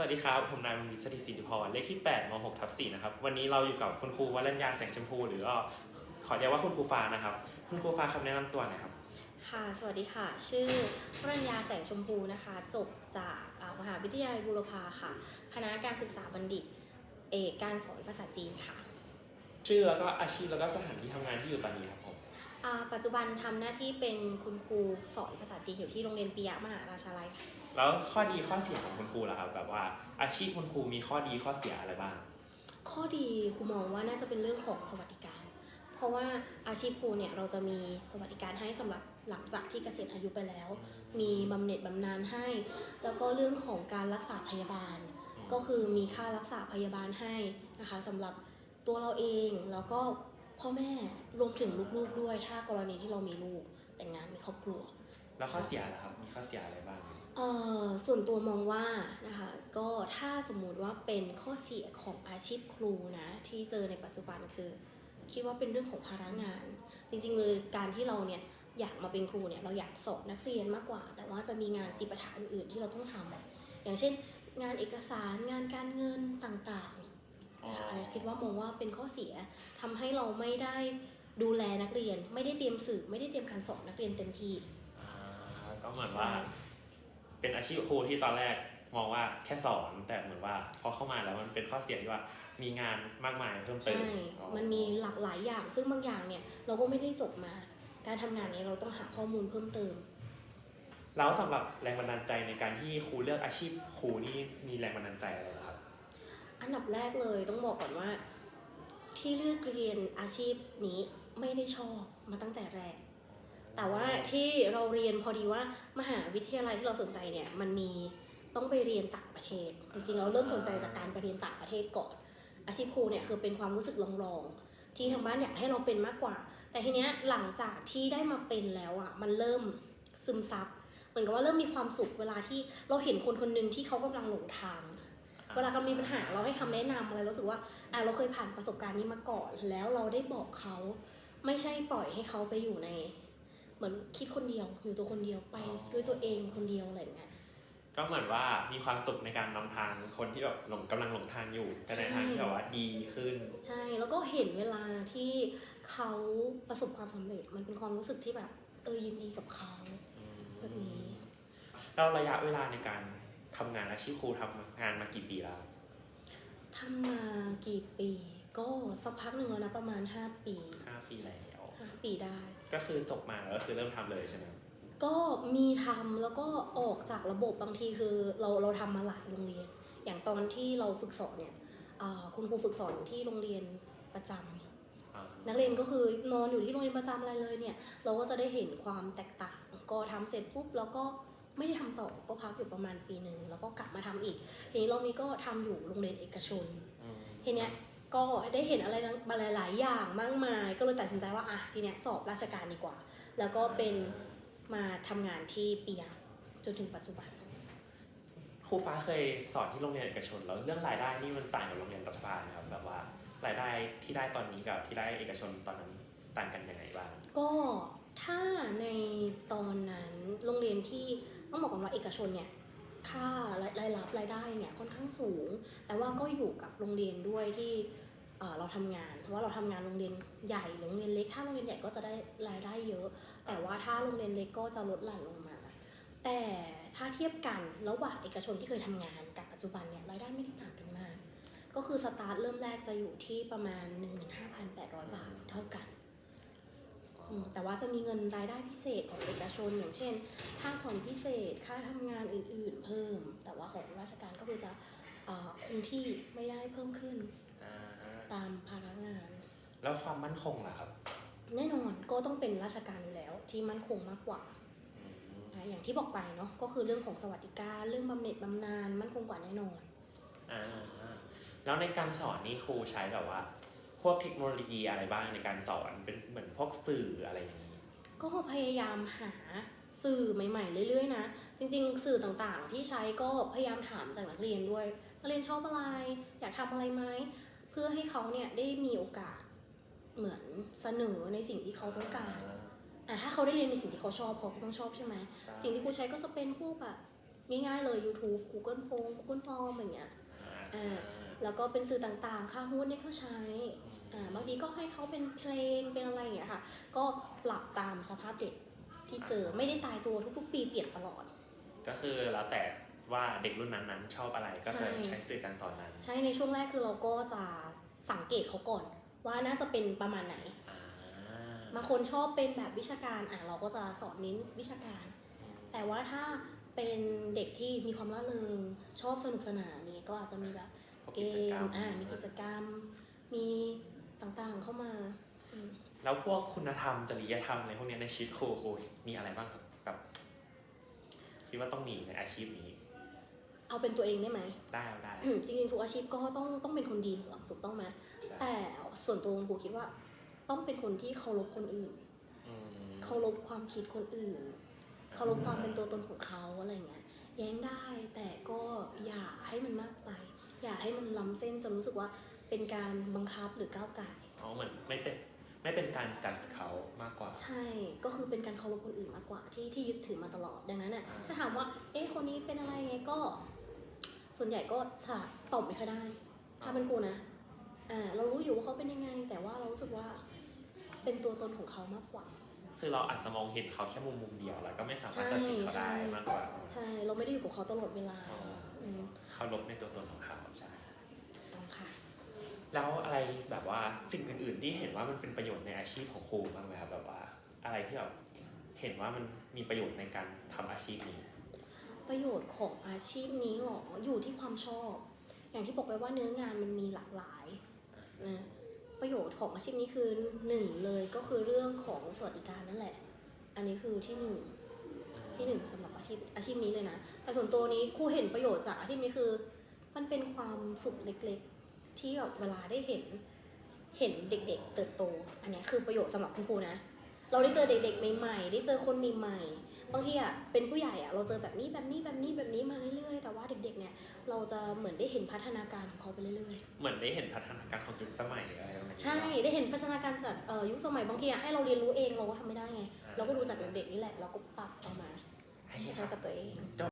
วัสดีครับ ผมนายมณิษฐ์สถิตสิริพรเลขที่8ม6ทับ4นะครับ วันนี้เราอยู่กับคุณครูวรัญญาแสงชมพู หรือก็ขอเรียกว่าคุณครูฟ้านะครับ คุณครูฟ้าคำแนะนำตัวหน่อยครับ ค่ะ สวัสดีค่ะ ชื่อวรัญญาแสงชมพูนะคะ จบจากอ่ามหาวิทยาลัยบูรพาค่ะ คณะการศึกษาบัณฑิต เอกการสอนภาษาจีนค่ะ ชื่อแล้วก็อาชีพแล้วก็สถานที่ทำงานที่อยู่ตอนนี้ครับผมอ่าปัจจุบันทำหน้าที่เป็นคุณครูสอนภาษาจีนอยู่ที่โรงเรียนปิยะมหาราชาลัยค่ะ แล้วข้อดีข้อเสียของคุณครูล่ะครับแบบว่าอาชีพคุณครูมีข้อดีข้อเสียอะไรบ้าง ข้อดีครูมองว่าน่าจะเป็นเรื่องของสวัสดิการ เพราะว่าอาชีพครูเนี่ยเราจะมีสวัสดิการให้สำหรับหลังจากที่เกษียณอายุไปแล้ว มีบำเหน็จบำนาญให้ แล้วก็เรื่องของการรักษาพยาบาล ก็คือมีค่ารักษาพยาบาลให้นะคะสำหรับตัวเราเองแล้วก็พ่อแม่รวมถึงลูกๆด้วยถ้ากรณีที่เรามีลูกแต่งงานมีครอบครัว แล้วข้อเสียล่ะครับ มีข้อเสียอะไรบ้างไหมเอ่อส่วนตัวมองว่านะคะ ก็ถ้าสมมุติว่าเป็นข้อเสียของอาชีพครูนะ ที่เจอในปัจจุบันคือ คิดว่าเป็นเรื่องของภาระงาน จริงๆเลยการที่เราเนี่ยอยากมาเป็นครูเนี่ยเราอยากสอนนักเรียนมากกว่า แต่ว่าจะมีงานจิปาถะอื่นๆที่เราต้องทำอย่างเช่น งานเอกสารงานการเงินต่างๆนะคะอันนี้คิดว่ามองว่าเป็นข้อเสียทำให้เราไม่ได้ดูแลนักเรียน ไม่ได้เตรียมสื่อไม่ได้เตรียมการสอนนักเรียนเต็มที่อ่า ก็เหมือนว่า เป็นอาชีพครูที่ตอนแรกมองว่าแค่สอนแต่เหมือนว่า พอเข้ามาแล้วมันเป็นข้อเสียที่ว่ามีงานมากมายเพิ่มเติมใช่อ๋อมันมีหลากหลายอย่าง ซึ่งบางอย่างเนี่ย เราก็ไม่ได้จบมา การทำงานเนี้เราต้องหาข้อมูลเพิ่มเติม แล้วสำหรับแรงบันดาลใจในการที่ครูเลือกอาชีพครูนี่มีแรงบันดาลใจอะไรนะครับ อันดับแรกเลยต้องบอกก่อนว่า ที่เลือกเรียนอาชีพนี้ไม่ได้ชอบมาตั้งแต่แรก แต่ว่าที่เราเรียนพอดีว่ามหาวิทยาลัยที่เราสนใจเนี่ยมันมีต้องไปเรียนต่างประเทศ จริงๆเราเริ่มสนใจจากการไปเรียนต่างประเทศก่อน อาชีพครูเนี่ยคือเป็นความรู้สึกลองๆที่ทางบ้านอยากให้เราเป็นมากกว่า แต่ทีเนี้ยหลังจากที่ได้มาเป็นแล้วอะมันเริ่มซึมซับเหมือนกับว่าเริ่มมีความสุขเวลาที่เราเห็นคนคนหนึ่งที่เขากำลังหลงทาง เวลาเขามีปัญหาเราให้คำแนะนำอะไรรู้สึกว่าอะเราเคยผ่านประสบการณ์นี้มาก่อน แล้วเราได้บอกเขาไม่ใช่ปล่อยให้เขาไปอยู่ใน เหมือนคิดคนเดียวอยู่ตัวคนเดียวไปอ๋อด้วยตัวเองคนเดียวอะไรอย่างเงี้ยก็เหมือนว่ามีความสุขในการนำทางคนที่แบบหลงกำลังหลงทางอยู่ไปในทางที่แบบว่าดีขึ้น ใช่แล้วก็เห็นเวลาที่เขาประสบความสำเร็จมันเป็นความรู้สึกที่แบบเออยินดีกับเขาแบบนี้แล้วระยะเวลาในการทำงานอาชีพครูทำงานมากี่ปีแล้วทำมากี่ปีก็สักพักหนึ่งแล้วนะประมาณ 5 ปีห้าปีแล้ว5 ปีได้ ก็คือจบมาแล้วก็คือเริ่มทำเลยใช่ไหมก็มีทำแล้วก็ออกจากระบบบางทีคือเราเราทำมาหลายโรงเรียน อย่างตอนที่เราฝึกสอนเนี่ยอ่าคุณครูฝึกสอนอยู่ที่โรงเรียนประจำอ่านักเรียนก็คือนอนอยู่ที่โรงเรียนประจำอะไรเลยเนี่ย เราก็จะได้เห็นความแตกต่าง ก็ทำเสร็จปุ๊บแล้วก็ไม่ได้ทำต่อก็พักอยู่ประมาณปีหนึ่งแล้วก็กลับมาทำอีก ทีนี้รอบนี้ก็ทำอยู่โรงเรียนเอกชนอืมทีเนี้ย ก็ได้เห็นอะไรหลายหลาย ๆ อย่างมากมาย ก็เลยตัดสินใจว่าอะทีเนี้ยสอบราชการดีกว่า แล้วก็เป็นมาทำงานที่ปียะจนถึงปัจจุบัน ครูฟ้าเคยสอนที่โรงเรียนเอกชน แล้วเรื่องรายได้นี่มันต่างกับโรงเรียนรัฐบาลไหมครับแบบว่ารายได้ที่ได้ตอนนี้กับที่ได้เอกชนตอนนั้นต่างกันยังไงบ้าง ก็ถ้าในตอนนั้นโรงเรียนที่ต้องบอกก่อนว่าเอกชนเนี่ยค่า รายได้เนี่ยค่อนข้างสูง แต่ว่าก็อยู่กับโรงเรียนด้วยที่เราทำงานเพราะว่าเราทำงานโรงเรียนใหญ่หรือโรงเรียนเล็กถ้าโรงเรียนใหญ่ก็จะได้รายได้เยอะ แต่ว่าถ้าโรงเรียนเล็กก็จะลดหลั่นลงมา แต่ถ้าเทียบกันระหว่างเอกชนที่เคยทำงานกับปัจจุบันเนี่ยรายได้ไม่ได้ต่างกันมาก ก็คือสตาร์ทเริ่มแรกจะอยู่ที่ประมาณ 15,800 บาทเท่ากัน แต่ว่าจะมีเงินรายได้พิเศษของเอกชน อย่างเช่น ค่าสอนพิเศษค่าทำงานอื่น ๆ เพิ่ม แต่ว่าของราชการก็คือจะเอ่อคงที่ไม่ได้เพิ่มขึ้นอ่าตามภาระงาน แล้วความมั่นคงล่ะครับ แน่นอนก็ต้องเป็นราชการอยู่แล้วที่มั่นคงมากกว่าอืมอะอย่างที่บอกไปเนาะก็คือเรื่องของสวัสดิการเรื่องบำเหน็จบำนาญมั่นคงกว่าแน่นอนอ่าแล้วในการสอนนี่ครูใช้แบบว่า พวกเทคโนโลยีอะไรบ้างในการสอนเป็นเหมือนพวกสื่ออะไรอย่างนี้ ก็พยายามหาสื่อใหม่ ๆ เรื่อย ๆ นะ จริง ๆ สื่อต่างๆ ที่ใช้ก็พยายามถามจากนักเรียนด้วย นักเรียนชอบอะไร อยากทำอะไรไหม เพื่อให้เขาเนี่ยได้มีโอกาสเหมือนเสนอในสิ่งที่เขาต้องการอะถ้าเขาได้เรียนในสิ่งที่เขาชอบเขาก็ต้องชอบใช่ไหมใช่สิ่งที่ครูใช้ก็จะเป็นพวกแบบง่ายๆเลย YouTube Google Form Google Form อย่างเงี้ยอ่า แล้วก็เป็นสื่อต่างๆ ค่าหุ้นเนี่ยก็ใช้ อ่าบางทีก็ให้เขาเป็นเพลง เป็นอะไรอย่างเงี้ยค่ะ ก็ปรับตามสภาพเด็กที่เจอ ไม่ได้ตายตัวทุกๆ ปีเปลี่ยนตลอด ก็คือแล้วแต่ว่าเด็กรุ่นนั้นๆชอบอะไรก็จะใช่ใช้สื่อการสอนนั้น ใช่ ในช่วงแรกคือเราก็จะสังเกตเขาก่อน ว่าน่าจะเป็นประมาณไหนอ่าบางคนชอบเป็นแบบวิชาการ อะเราก็จะสอนเน้นวิชาการ แต่ว่าถ้าเป็นเด็กที่มีความร่าเริงชอบสนุกสนานนี่ก็อาจจะมีแบบพวก เกกิจกรรมมอ่ามีกิจกรรม มีต่างๆเข้ามาอืมแล้วพวกคุณธรรมจริยธรรมอะไรพวกเนี้ยในชีวิตครูครูมีอะไรบ้างครับแบบคิดว่าต้องมีในอาชีพนี้ เอาเป็นตัวเองได้ไหมได้เอาได้จริงๆทุกอาชีพก็ต้องต้องเป็นคนดีถูกถูกต้องไหมใช่แต่ส่วนตัวครูคิดว่า ต้องเป็นคนที่เคารพคนอื่นอืมเคารพความคิดคนอื่นเคารพความเป็นตัวตนของเขาอะไรเงี้ยแย้งได้แต่ก็อย่าให้มันมากไป อย่าให้มันล้ำเส้นจนรู้สึกว่าเป็นการบังคับหรือก้าวไก่ายอ๋อเหมือนไม่เป็นไม่เป็นการกัดเขามากกว่า ใช่ก็คือเป็นการเคารพคนอื่นมากกว่าที่ที่ยึดถือมาตลอดดังนั้นน่ะอ่าถ้าถามว่า เอ๊ะคนนี้เป็นอะไรไงก็ ส่วนใหญ่ก็จะตอบไม่ค่อยได้ ถ้าเป็นครูนะอ่าเรารู้อยู่ว่าเขาเป็นยังไง แต่ว่าเรารู้สึกว่า เป็นตัวตนของเขามากกว่า คือเราอาจจะมองเห็นเขาแค่มุมมุมเดียวแล้วก็ไม่สามารถใช่ตัดสินเขาได้ใช่มากกว่า ใช่ เราไม่ได้อยู่กับเขาตลอดเวลา อ๋ออืม เขาลบในตัวตนของเขาใช่ต้องค่ะ แล้วอะไรแบบว่าสิ่งอื่นๆที่เห็นว่ามันเป็นประโยชน์ในอาชีพของครูบ้างไหมครับแบบว่าอะไรที่แบบเห็นว่ามันมีประโยชน์ในการทำอาชีพนี้ ประโยชน์ของอาชีพนี้หรออยู่ที่ความชอบ อย่างที่บอกไปว่าเนื้องานมันมีหลากหลายนะประโยชน์ของอาชีพนี้คือหนึ่งเลยก็คือเรื่องของสวัสดิการนั่นแหละ อันนี้คือที่หนึ่ง ที่หนึ่งสำหรับอาชีพอาชีพนี้เลยนะ แต่ส่วนตัวนี้ครูเห็นประโยชน์จากอาชีพนี้คือ มันเป็นความสุขเล็กๆ ที่แบบเวลาได้เห็นเห็นเด็ก ๆ เติบโต อันเนี้ยคือประโยชน์สำหรับคุณครูนะ เราได้เจอเด็ก ๆ ใหม่ๆ ได้เจอคนใหม่ๆ บางทีอะเป็นผู้ใหญ่อะเราเจอแบบนี้แบบนี้แบบนี้แบบนี้มาเรื่อยๆ แต่ว่าเด็ก ๆ เนี่ยเราจะเหมือนได้เห็นพัฒนาการของเขาไปเรื่อยเหมือนได้เห็นพัฒนาการของยุคสมัยอะไรประมาณนี้ๆใช่ ได้เห็นพัฒนาการจากเอ่อยุคสมัยบางทีอะให้เราเรียนรู้เองเราก็ทำไม่ได้ไง เราก็ดูจากเด็กๆนี่แหละเราก็ปรับเอามา โอเคค